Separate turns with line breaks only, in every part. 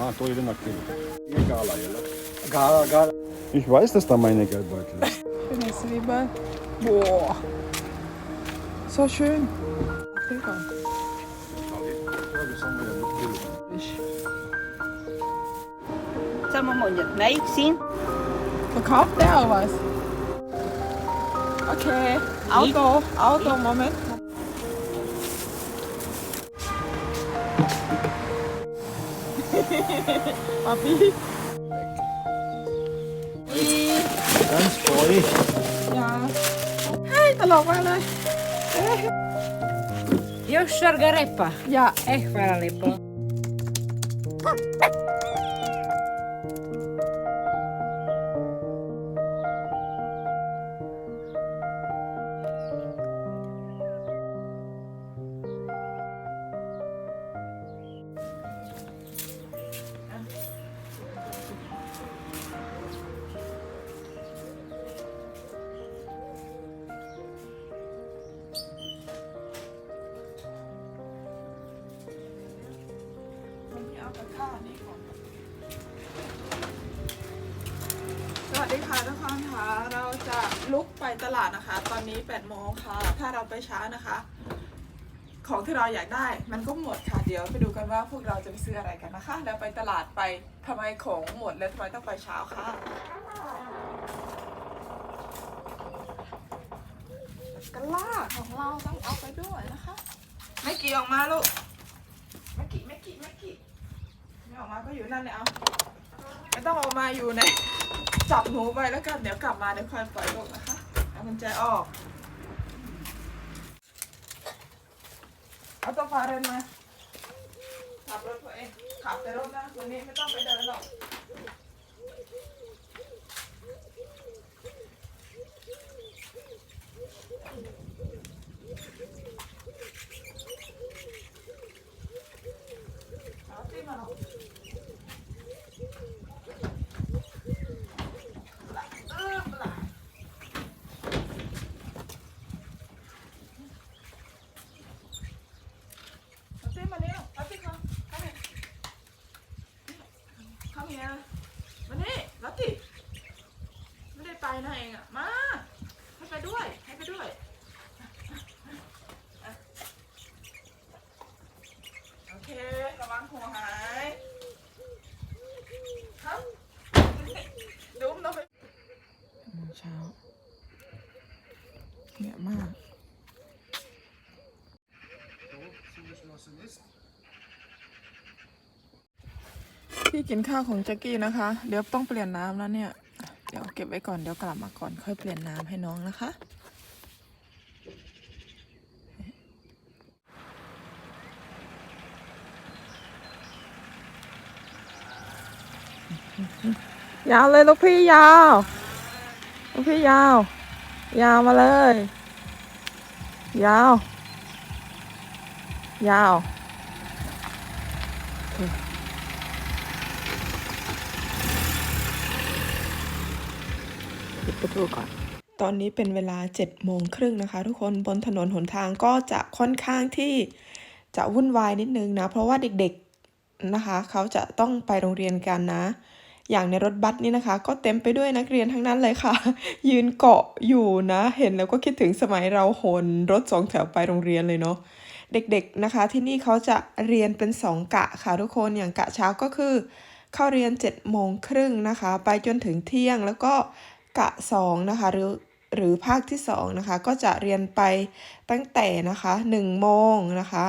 Ah, Toilen
Aktivität. Ne?
Ich weiß, dass da meine Geldbeutel ist.
Schönes lieber. Boah. So schön.
Sagen wir mal nicht nein gesehen.
Verkauft der auch was? Okay, Auto, Auto, Moment. Papi.
Ganz voll.
ยาเฮ้ยตลกมากเลย
Još šargarepa.
อย่า
Eh, hvala lepo.
สวัสดีค่ะทุกคนค่ะเราจะลุกไปตลาดนะคะ ตอนนี้8โมงค่ะ ถ้าเราไปช้านะคะ ของที่เราอยากได้มันก็หมดค่ะเดี๋ยวไปดูกันว่าพวกเราจะไปซื้ออะไรกันนะคะ แล้วไปตลาดไปทำไมของหมดแล้วทำไมต้องไปเช้าค่ะกะลาของเราต้องเอาไปด้วยนะคะ ไม่กี่ออกมาลูกไม่กี่ไม่กี่ไม่กี่ไม่ อกมาก็อยู่นั่นเลยเอาไม่ต้องออกมาอยู่ในจับหนูไปแล้วกันเดี๋ยวกลับมาเดี๋ยวค่อยปล่อยลูกนะคะเอากุญแจออกเอาตัวฟาเรนมาขับรถตัวเองขับแต่รถนะตัวนี้ไม่ต้องไปเดินหรอก เอาที่มาหรอกเออปลาเอาที่มานี่ลูกเอาที่เขาเข้ามาเข้ามาเนี่ยมานี่ลัตติไม่ได้ไปนะ เองอะ มาให้ไปด้วย ให้ไปด้วยโอเคระวังหัวหายครับดุ้มต้องไปเช้าเยอะมากพี่กินข้าวของแจ็กกี้นะคะ เดี๋ยวต้องเปลี่ยนน้ำแล้วเนี่ย เดี๋ยวเก็บไว้ก่อนเดี๋ยวกลับมาก่อนค่อยเปลี่ยนน้ำให้น้องนะคะ ยาวเลยลูกพี่ยาวลูกพี่ยาว ยาวมาเลย ยาว ยาวโอเค ประตูก่อน ตอนนี้เป็นเวลา7จ็ดโมงครึ่งนะคะ ทุกคนบนถนนหนทางก็จะค่อนข้างที่จะวุ่นวายนิดนึงนะ เพราะว่าเด็กๆนะคะ เขาจะต้องไปโรงเรียนกันนะ อย่างในรถบัสนี่นะคะ ก็เต็มไปด้วยนักเรียนทั้งนั้นเลยค่ะ ยืนเกาะอยู่นะ เห็นแล้วก็คิดถึงสมัยเราหนรถสองแถวไปโรงเรียนเลยเนาะเด็กๆนะคะ ที่นี่เขาจะเรียนเป็นสองกะค่ะทุกคนอย่างกะเช้าก็คือ เข้าเรียน7จ็ดโมงครึ่งนะคะ ไปจนถึงเที่ยงแล้วก็ กะสองนะคะหรือหรือภาคที่สองนะคะก็จะเรียนไปตั้งแต่นะคะ1โมงนะคะ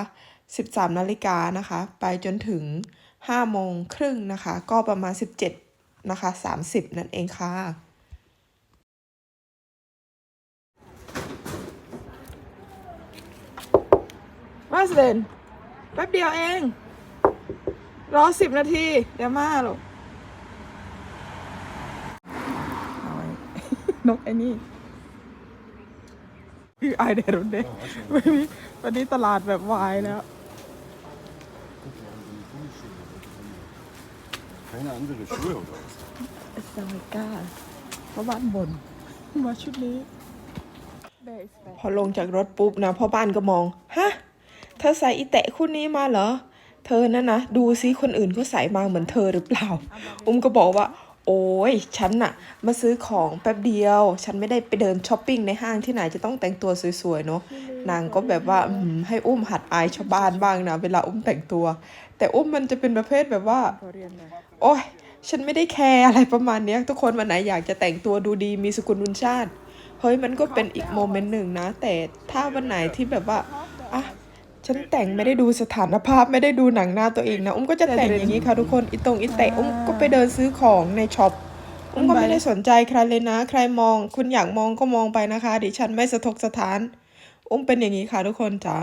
13นาฬิกานะคะไปจนถึง5โมงครึ่งนะคะก็ประมาณ 17นะคะ30 นั่นเองค่ะ มาสเดนแป๊บเดียวเอง รอสิบนาที เดี๋ยวมาหรอกเอาไว้ นกไอ้นี่คือไอเดรุนเด้ไม่มีวันนี้ตลาดแบบวายแล้ว
Keine andere Schuhe oder was?
เอสซามิก้าเพราะบ้านบน มาชุดนี้ พอลงจากรถปุ๊บนะพ่อบ้านก็มอง ฮะ เธอใส่อีแตะคู่นี้มาเหรอ เธ
เธอนั่นนะ ดูซิคนอื่นเขาใส่มาเหมือนเธอหรือเปล่า อุ้มก็บอกว่า โอ้ยฉันน่ะ มาซื้อของแป๊บเดียว ฉันไม่ได้ไปเดินช้อปปิ้งในห้างที่ไหนจะต้องแต่งตัวสวยๆเนาะนางก็แบบว่าอืมให้อุ้มหัดอายชาวบ้านบ้างนะเวลาอุ้มแต่งตัว แต่อุ้มมันจะเป็นประเภทแบบว่า โอ้ยฉันไม่ได้แคร์อะไรประมาณเนี้ย ทุกคนวันไหนอยากจะแต่งตัวดูดีมีสกุลวุนชาติเฮ้ยมันก็เป็นอีกโมเมนต์หนึ่งนะ แต่ถ้าวันไหนที่แบบว่าอะ ฉันแต่งไม่ได้ดูสถานภาพไม่ได้ดูหนังหน้าตัวเองนะอุ้มก็จะแต่งอย่างนี้ค่ะทุกคนอีตรงอีเตะอุ้มก็ไปเดินซื้อของในช็อปอุ้มก็ไม่ได้สนใจใครเลยนะ ใครมอง คุณอยากมองก็มองไปนะคะ ดิฉันไม่สะทกสถาน อุ้มเป็นอย่างนี้ค่ะทุกคนจ๋า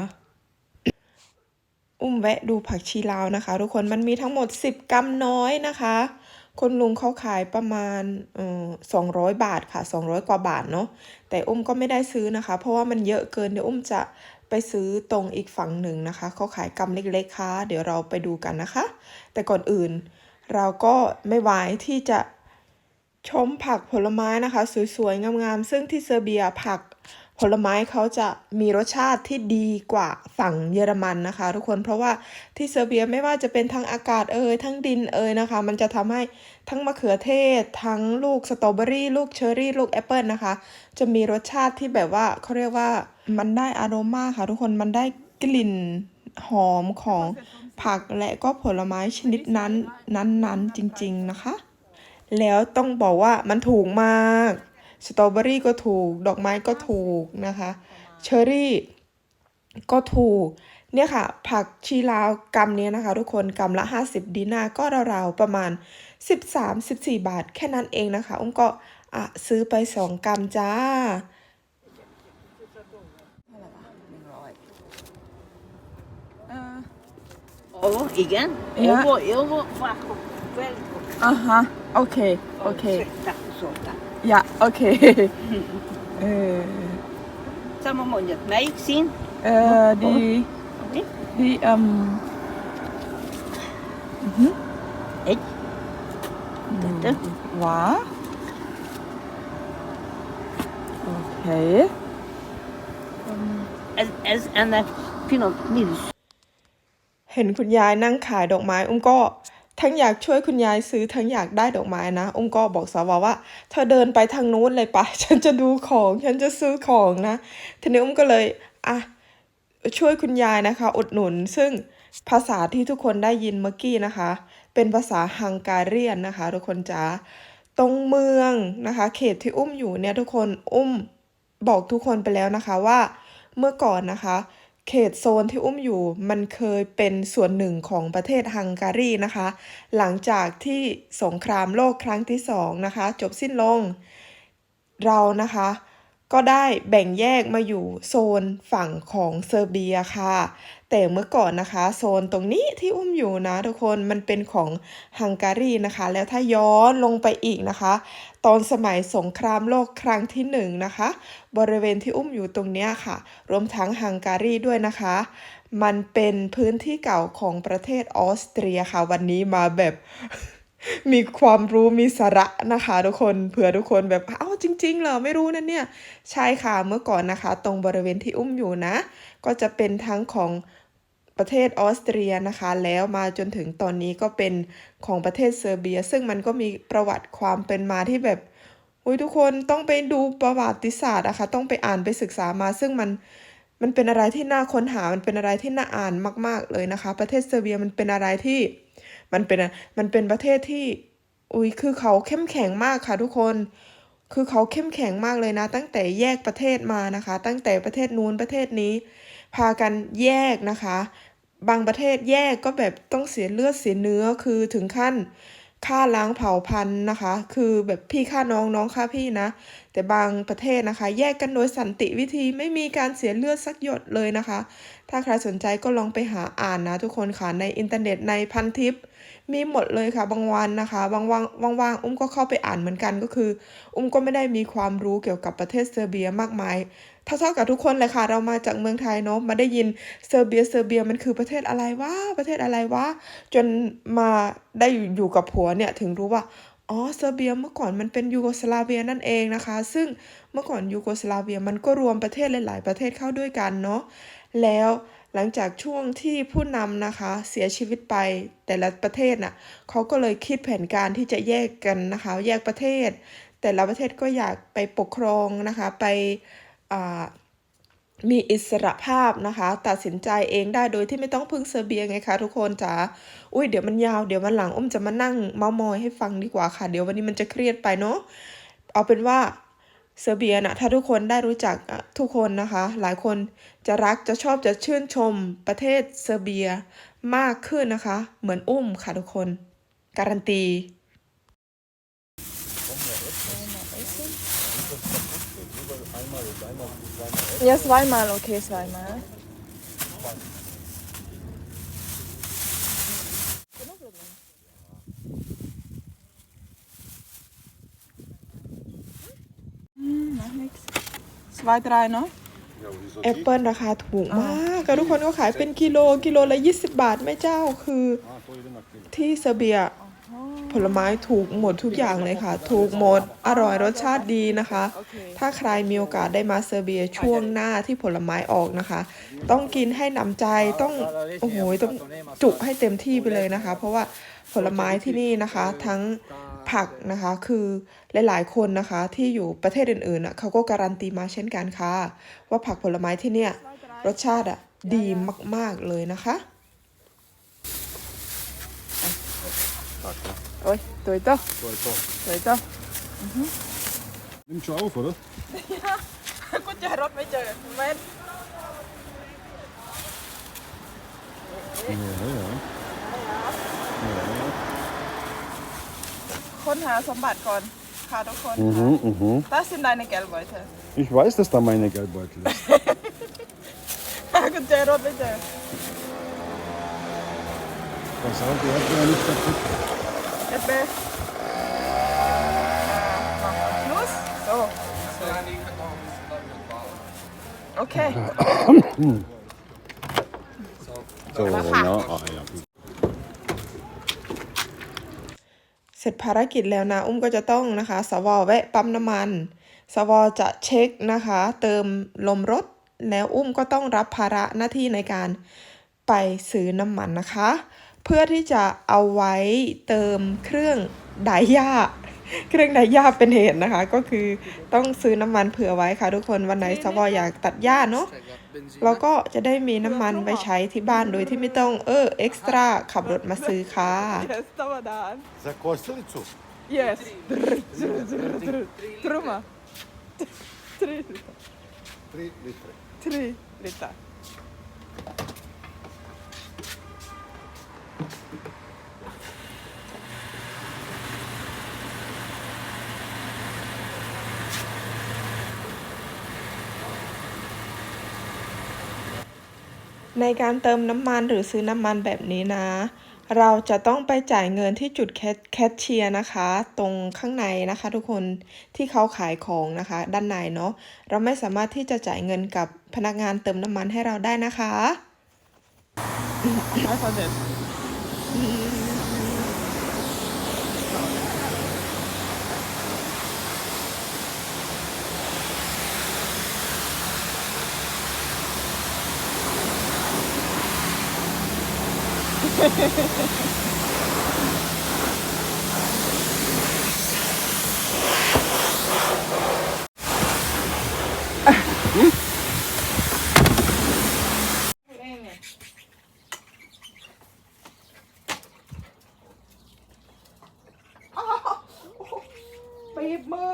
อุ้มแวะดูผักชีลาวนะคะ ทุกคนมันมีทั้งหมด 10กรัมน้อยนะคะ คนลุงเขาขายประมาณเอ่อ200บาทค่ะ 200 กว่าบาทเนาะแต่อุ้มก็ไม่ได้ซื้อนะคะ เพราะว่ามันเยอะเกินเดี๋ยวอุ้มจะ ไปซื้อตรงอีกฝั่งหนึ่งนะคะเขาขายกรัมเล็กๆค่ะ เดี๋ยวเราไปดูกันนะคะ แต่ก่อนอื่นเราก็ไม่ไหวที่จะชมผักผลไม้นะคะ สวยๆ งามๆ ซึ่งที่เซอร์เบียผักผลไม้เขาจะมีรสชาติที่ดีกว่าฝั่งเยอรมันนะคะ ทุกคนเพราะว่าที่เซอร์เบียไม่ว่าจะเป็นทั้งอากาศเอ่ยทั้งดินเอ่ยนะคะ มันจะทำให้ทั้งมะเขือเทศ ทั้งลูกสตรอเบอรี่ ลูกเชอร์รี่ ลูกแอปเปิลนะคะ จะมีรสชาติที่แบบว่าเขาเรียกว่า มันได้อารมาค่ะทุกคนมันได้กลิ่นหอมของผักและก็ผลไม้ชนิดนั้นนั้นๆจริงๆนะคะ แล้วต้องบอกว่ามันถูกมาก สตรอเบอรี่ก็ถูก ดอกไม้ก็ถูกนะคะ เชอร์รี่ก็ถูก เนี่ยค่ะ ผักชีลาวกำเนี้ยนะคะ ทุกคนกำละ 50 ดีนาก็ราวๆประมาณ 13-14 บาทแค่นั้นเองนะคะ อุ้มก็อะซื้อไป 2กำจ้า
Oh, igen.
Ja.
Heel veel, heel veel vraag op velk.
อ่าฮะ โอเค โอเค
Tak, zo, tak.
อย่าโอเคเออ
Samen moet je het mij zien.
เออดี
Oké.
ดีอืม
Ik. Dit.
หวาโอเค
En, en, en dan peanut milk.
เห็นคุณยายนั่งขายดอกไม้ อุ้มก็ทั้งอยากช่วยคุณยายซื้อทั้งอยากได้ดอกไม้นะ อุ้มก็บอกสาวาว่า เธอเดินไปทางนู้นเลยปะฉันจะดูของฉันจะซื้อของนะ ทีนี้อุ้มก็เลยอะช่วยคุณยายนะคะ อุดหนุน ซึ่งภาษาที่ทุกคนได้ยินเมื่อกี้นะคะ เป็นภาษาฮังการีนนะคะ ทุกคนจ๋าตรงเมืองนะคะ เขตที่อุ้มอยู่เนี่ยทุกคนอุ้มบอกทุกคนไปแล้วนะคะว่าเมื่อก่อนนะคะ เขตโซนที่อุ้มอยู่มันเคยเป็นส่วนหนึ่งของประเทศฮังการีนะคะ หลังจากที่สงครามโลกครั้งที่สองนะคะ จบสิ้นลงเรานะคะ ก็ได้แบ่งแยกมาอยู่โซนฝั่งของเซอร์เบียค่ะ แต่เมื่อก่อนนะคะ โซนตรงนี้ที่อุ้มอยู่นะทุกคนมันเป็นของฮังการีนะคะ แล้วถ้าย้อนลงไปอีกนะคะ ตอนสมัยสงครามโลกครั้งที่หนึ่งนะคะ บริเวณที่อุ้มอยู่ตรงนี้ค่ะ รวมทั้งฮังการีด้วยนะคะ มันเป็นพื้นที่เก่าของประเทศออสเตรียค่ะ วันนี้มาแบบมีความรู้มีสาระนะคะ ทุกคนเผื่อทุกคนแบบเอ้าจริง ๆ เหรอไม่รู้นะเนี่ย ใช่ค่ะเมื่อก่อนนะคะ ตรงบริเวณที่อุ้มอยู่นะ ก็จะเป็นทั้งของ ประเทศออสเตรียนะคะ แล้วมาจนถึงตอนนี้ก็เป็นของประเทศเซอร์เบีย ซึ่งมันก็มีประวัติความเป็นมาที่แบบอุ้ยทุกคนต้องไปดูประวัติศาสตร์นะคะต้องไปอ่านไปศึกษามา ซึ่งมันมันเป็นอะไรที่น่าค้นหา มันเป็นอะไรที่น่าอ่านมาก ๆ เลยนะคะ ประเทศเซอร์เบียมันเป็นอะไรที่ มันเป็นมันเป็นประเทศที่อุ้ยคือเขาเข้มแข็งมากค่ะทุกคน คือเขาเข้มแข็งมากเลยนะ ตั้งแต่แยกประเทศมานะคะ ตั้งแต่ประเทศนู้นประเทศนี้ พากันแยกนะคะ บางประเทศแยกก็แบบต้องเสียเลือดเสียเนื้อคือถึงขั้นฆ่าล้างเผ่าพันธุ์นะคะ คือแบบพี่ฆ่าน้องน้องฆ่าพี่นะ แต่บางประเทศนะคะ แยกกันโดยสันติวิธีไม่มีการเสียเลือดสักหยดเลยนะคะ ถ้าใครสนใจก็ลองไปหาอ่านนะทุกคนค่ะในอินเทอร์เน็ตในพันทิป มีหมดเลยค่ะบางวันนะคะบางวันว่างๆอุ้มก็เข้าไปอ่านเหมือนกันก็คือ อุ้มก็ไม่ได้มีความรู้เกี่ยวกับประเทศเซอร์เบียมากมายเท่าๆกับทุกคนเลยค่ะ เรามาจากเมืองไทยเนาะมาได้ยินเซอร์เบียเซอร์เบียมันคือประเทศอะไรวะประเทศอะไรวะจนมาได้อยู่กับผัวเนี่ยถึงรู้ว่าอ๋อเซอร์เบียเมื่อก่อนมันเป็นยูโกสลาเวียนั่นเองนะคะ ซึ่งเมื่อก่อนยูโกสลาเวียมันก็รวมประเทศหลาย ๆ ประเทศเข้าด้วยกันเนาะแล้ว หลังจากช่วงที่ผู้นำนะคะ เสียชีวิตไปแต่ละประเทศน่ะเขาก็เลยคิดแผนการที่จะแยกกันนะคะ แยกประเทศ แต่ละประเทศก็อยากไปปกครองนะคะไปมีอิสระภาพนะคะ ตัดสินใจเองได้โดยที่ไม่ต้องพึ่งเซอร์เบียไงคะทุกคนจ๋าอุ้ยเดี๋ยวมันยาวเดี๋ยววันหลังอุ้มจะมานั่งเมามอยให้ฟังดีกว่าค่ะ เดี๋ยววันนี้มันจะเครียดไปเนาะเอาเป็นว่า เซอร์เบียนะถ้าทุกคนได้รู้จักทุกคนนะคะ หลายคนจะรักจะชอบจะชื่นชมประเทศเซอร์เบียมากขึ้นนะคะ เหมือนอุ้มค่ะทุกคน การันตี
Ja, zweimal, okay, zweimal. Hm, Macht nichts. Zwei, drei noch?
Ja, wieso
แอปเปิลราคาถูกมากก็ทุกคนก็ขายเป็นกิโลกิโลละ20 บาทแม่เจ้าคือ
Ah, to jeden na kilo.
ที่เซอร์เบียผลไม้ถูกหมดทุกอย่างเลยค่ะ ถูกหมดอร่อยรสชาติดีนะคะ ถ้าใครมีโอกาสได้มาเซอร์เบียช่วงหน้าที่ผลไม้ออกนะคะ ต้องกินให้หนำใจต้องโอ้โหต้องจุให้เต็มที่ไปเลยนะคะ เพราะว่าผลไม้ที่นี่นะคะ ทั้ง ผักนะคะคือหลาย ๆ คนนะคะที่อยู่ประเทศอื่นๆน่ะเขาก็การันตีมาเช่นกันค่ะ ว่าผักผลไม้ที่เนี่ยรสชาติอะดีมาก ๆ เลยนะคะ
Oi, doe toch,
To je to.
doe toch.
Nimm schon auf, oder?
กุญแจรถไม่เจอเม็ ค้นหาสมบัติก่อนค่ะทุกคน
Mhm, mhm.
Das sind deine Geldbeutel.
Ich weiß, dass da meine Geldbeutel ist.
หากุญแจรถไม่เจอ
Das Auto hat ja nicht kaputt.
เอ็ดเบSchluss so Okay
So, ja. Ah, ja, gut.
ร็จภารกิจแล้วนะอุ้มก็จะต้องนะคะสวแวะปั๊มน้ำมันสวจะเช็คนะคะ เติมลมรถ แล้วอุ้มก็ต้องรับภาระหน้าที่ในการไปซื้อน้ำมันนะคะ เพื่อที่จะเอาไว้เติมเครื่องไดหญ้าเครื่องไดหญ้าเป็นเหตุนะคะ ก็คือต้องซื้อน้ำมันเผื่อไว้ค่ะทุกคนวันไหนสวอยากตัดหญ้าเนาะ เราก็จะได้มีน้ำมันไปใช้ที่บ้านโดยที่ไม่ต้องเออเอ็กซ์ตร้าขับรถมาซื้อค่ะ
Yes, dobar dan
Za kosilicu?
Yes Truma Tri
Tri litre.
Tri liter
ในการเติมน้ำมันหรือซื้อน้ำมันแบบนี้นะ เราจะต้องไปจ่ายเงินที่จุดแคชเชียร์นะคะ ตรงข้างในนะคะทุกคนที่เขาขายของนะคะ ด้านในเนาะเราไม่สามารถที่จะจ่ายเงินกับพนักงานเติมน้ำมันให้เราได้นะคะ ปีบมือ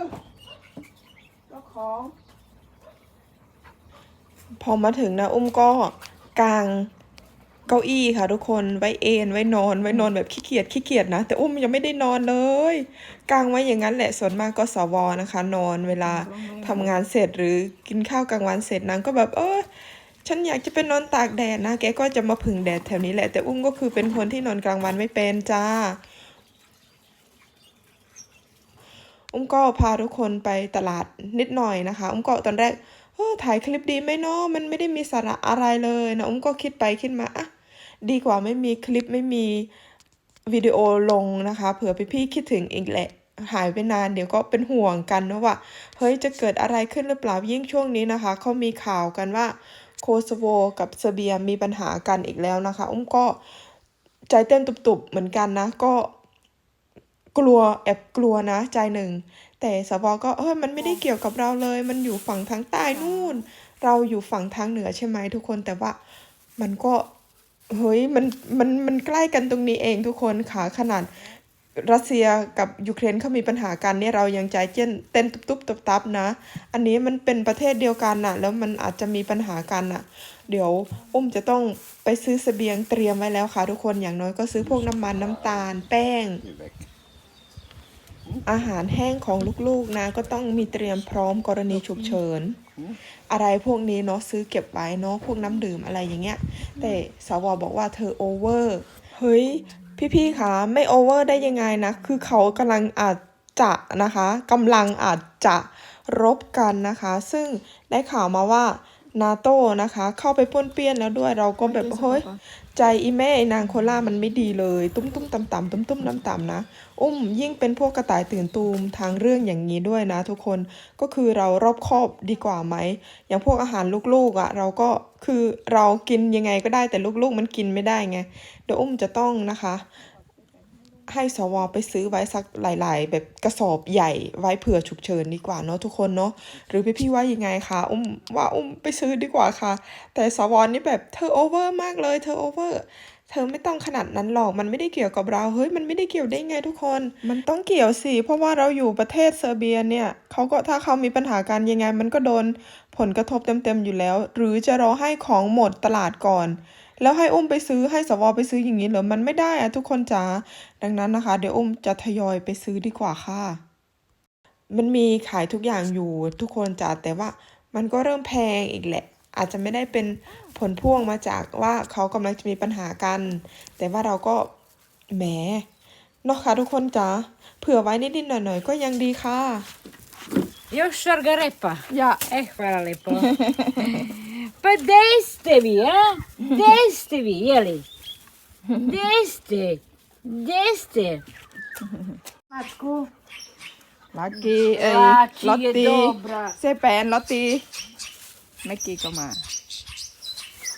เจ้าของ พอมาถึงนะ อุ้มก็กาง เก้าอี้ค่ะทุกคนไว้เอนไว้นอนไว้นอนแบบขี้เกียจขี้เกียจนะ แต่อุ้มยังไม่ได้นอนเลยกางไว้อย่างนั้นแหละส่วนมากก็สวนะคะ นอนเวลาทำงานเสร็จหรือกินข้าวกลางวันเสร็จนางก็แบบเออฉันอยากจะไปนอนตากแดดนะ แกก็จะมาผึ่งแดดแถวนี้แหละแต่อุ้มก็คือเป็นคนที่นอนกลางวันไม่เป็นจ้า อุ้มก็พาทุกคนไปตลาดนิดหน่อยนะคะ อุ้มก็ตอนแรกเออถ่ายคลิปดีไหมเนาะมันไม่ได้มีสาระอะไรเลยนะ อุ้มก็คิดไปคิดมาอะ ดีกว่าไม่มีคลิปไม่มีวิดีโอลงนะคะ เผื่อพี่ๆคิดถึงอีกแหละหายไปนานเดี๋ยวก็เป็นห่วงกันนะว่าเฮ้ยจะเกิดอะไรขึ้นหรือเปล่ายิ่งช่วงนี้นะคะเขามีข่าวกันว่าโคโซโวกับเซอร์เบียมีปัญหากันอีกแล้วนะคะ อุ้มก็ใจเต้นตุบๆเหมือนกันนะ ก็กลัวแอบกลัวนะ ใจหนึ่ง แต่สวก็เออมันไม่ได้เกี่ยวกับเราเลย มันอยู่ฝั่งทางใต้นู่น เราอยู่ฝั่งทางเหนือใช่ไหมทุกคนแต่ว่ามันก็ เฮ้ยมันมันมันใกล้กันตรงนี้เองทุกคนค่ะขนาดรัสเซียกับยูเครนเขามีปัญหากันเนี่ยเรายังใจเจ้นเต้นตุบๆตับๆนะ อันนี้มันเป็นประเทศเดียวกันน่ะ แล้วมันอาจจะมีปัญหากันน่ะ เดี๋ยวอุ้มจะต้องไปซื้อเสบียงเตรียมไว้แล้วค่ะทุกคนอย่างน้อยก็ซื้อพวกน้ำมันน้ำตาลแป้ง อาหารแห้งของลูกๆนะก็ต้องมีเตรียมพร้อมกรณีฉุกเฉิน อะไรพวกนี้เนาะซื้อเก็บไว้เนาะพวกน้ำดื่มอะไรอย่างเงี้ย แต่สวบอกว่าเธอโอเวอร์เฮ้ย พี่ๆคะไม่โอเวอร์ได้ยังไงนะ คือเขากำลังอาจจะนะคะกำลังอาจจะรบกันนะคะ ซึ่งได้ข่าวมาว่า นาโตนะคะ เข้าไปป้วนเปี้ยนแล้วด้วยเราก็แบบเฮ้ยใจอีแม่ไอ้นางโคล่ามันไม่ดีเลย ตุ้มตุ้มต่ำต่ำตุ้มตุ้มต่ำต่ำนะ อุ้มยิ่งเป็นพวกกระต่ายตื่นตูมทางเรื่องอย่างนี้ด้วยนะ ทุกคนก็คือเรารอบคอบดีกว่าไหม อย่างพวกอาหารลูกๆอะ่ะ เราก็คือเรากินยังไงก็ได้แต่ลูกๆมันกินไม่ได้ไงเดี๋ยวอุ้มจะต้องนะคะ ให้สวไปซื้อไว้สักหลาย ๆ แบบกระสอบใหญ่ไว้เผื่อฉุกเฉินดีกว่าเนาะทุกคนเนาะหรือพี่พี่ว่ายังไงคะอุ้มว่าอุ้มไปซื้อดีกว่าค่ะ แต่สวนี่แบบเธอโอเวอร์มากเลยเธอโอเวอร์เธอไม่ต้องขนาดนั้นหรอก มันไม่ได้เกี่ยวกับเรา เฮ้ย มันไม่ได้เกี่ยวได้ไงทุกคน มันต้องเกี่ยวสิ เพราะว่าเราอยู่ประเทศเซอร์เบียเนี่ย เขาก็ถ้าเขามีปัญหากันยังไง มันก็โดนผลกระทบเต็มๆอยู่แล้ว หรือจะรอให้ของหมดตลาดก่อน แล้วให้อุ้มไปซื้อให้สวไปซื้ออย่างนี้เหรอมันไม่ได้อะทุกคนจ๋าดังนั้นนะคะ เดี๋ยวอุ้มจะทยอยไปซื้อดีกว่าค่ะ มันมีขายทุกอย่างอยู่ทุกคนจ้ะแต่ว่ามันก็เริ่มแพงอีกแหละ อาจจะไม่ได้เป็นผลพ่วงมาจากว่าเขากำลังจะมีปัญหากัน แต่ว่าเราก็แหมเนาะค่ะทุกคนจ้ะเผื่อไว้นิดๆหน่อยๆก็ยังดีค่ะ
Još šargarepa.
Ja.
E, hvala lepo. pa gdje ste vi, a? Gdje ste vi, jeli? Gdje ste? Gdje ste? Mačku.
ลักกี้เอ้ย
Laki
ลอต
je
ตี
dobra.
เซแปนลอตตีแม็กกี้ก็มา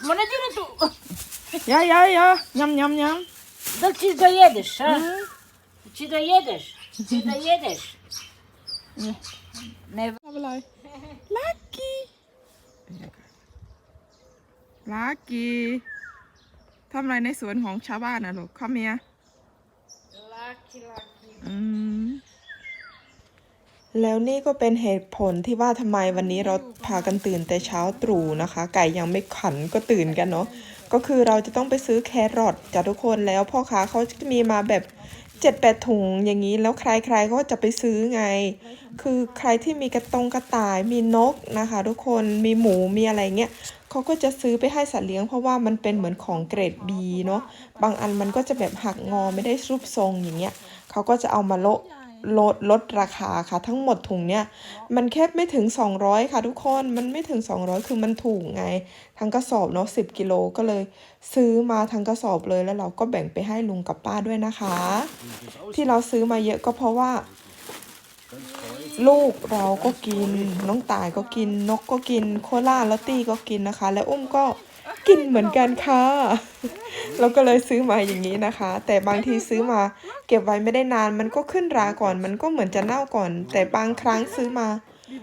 Ma ne dire tu.
ยายายายำยำย
Da li ti dojedeš, a? Ti dojedeš? Ti dojedeš? Ne ำ
ทำอะไรลักกี้ ลักกี้ทำอะไรในสวนของชาวบ้านนะลูกข้าเมีย
Laki, laki.
อืม
แล้วนี่ก็เป็นเหตุผลที่ว่าทำไมวันนี้เราพากันตื่นแต่เช้าตรู่นะคะ ไก่ยังไม่ขันก็ตื่นกันเนาะก็คือเราจะต้องไปซื้อแครอทจากทุกคนแล้วพ่อค้าเขาจะมีมาแบบเจ็ดแปดถุงอย่างนี้แล้วใครๆก็จะไปซื้อไง คือใครที่มีกระตงกระต่ายมีนกนะคะ ทุกคนมีหมูมีอะไรเงี้ย เขาก็จะซื้อไปให้สัตว์เลี้ยง เพราะว่ามันเป็นเหมือนของเกรด B เนาะบางอันมันก็จะแบบหักงอไม่ได้รูปทรงอย่างเงี้ยเขาก็จะเอามาโละลดลดราคาค่ะ ทั้งหมดถุงเนี้ยมันแค่ไม่ถึง 200 ค่ะทุกคนมันไม่ถึง 200 คือมันถูกไง ทั้งกระสอบเนาะ10กิโลก็เลย ซื้อมาทั้งกระสอบเลยแล้วเราก็แบ่งไปให้ลุงกับป้าด้วยนะคะ ที่เราซื้อมาเยอะก็เพราะว่า ลูกเราก็กิน น้องตายก็กิน นกก็กิน โคล่าลอตตี้ก็กินนะคะ และอุ้มก็กินเหมือนกันค่ะ เราก็เลยซื้อมาอย่างนี้นะคะ แต่บางทีซื้อมา เก็บไว้ไม่ได้นาน มันก็ขึ้นราก่อน มันก็เหมือนจะเน่าก่อน แต่บางครั้งซื้อมา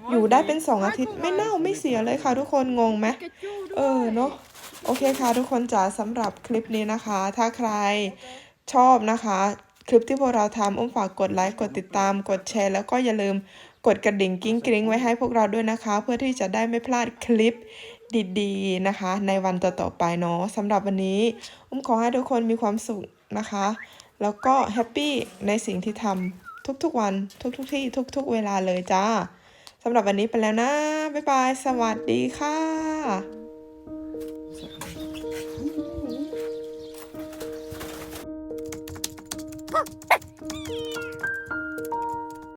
อยู่ได้เป็นสองอาทิตย์ไม่เน่าไม่เสียเลยค่ะทุกคนงงไหมเออเนาะโอเคค่ะทุกคนจ๋าสำหรับคลิปนี้นะคะ ถ้าใครชอบนะคะ ลิปที่พวกเราทำอุ้มฝากกดไลค์กดติดตาม กดแชร์ แล้วก็อย่าลืมกดกระดิ่งกิ้งกริ้งไว้ให้พวกเราด้วยนะคะ เพื่อที่จะได้ไม่พลาดคลิปดีๆนะคะ ในวันต่อๆไปเนาะสำหรับวันนี้ อุ้มขอให้ทุกคนมีความสุขนะคะ แล้วก็แฮปปี้ในสิ่งที่ทำทุกๆวัน ทุกๆที่ทุกๆเวลาเลยจ้าสำหรับวันนี้ไปแล้วนะ บ๊ายบาย สวัสดีค่ะ Perfect.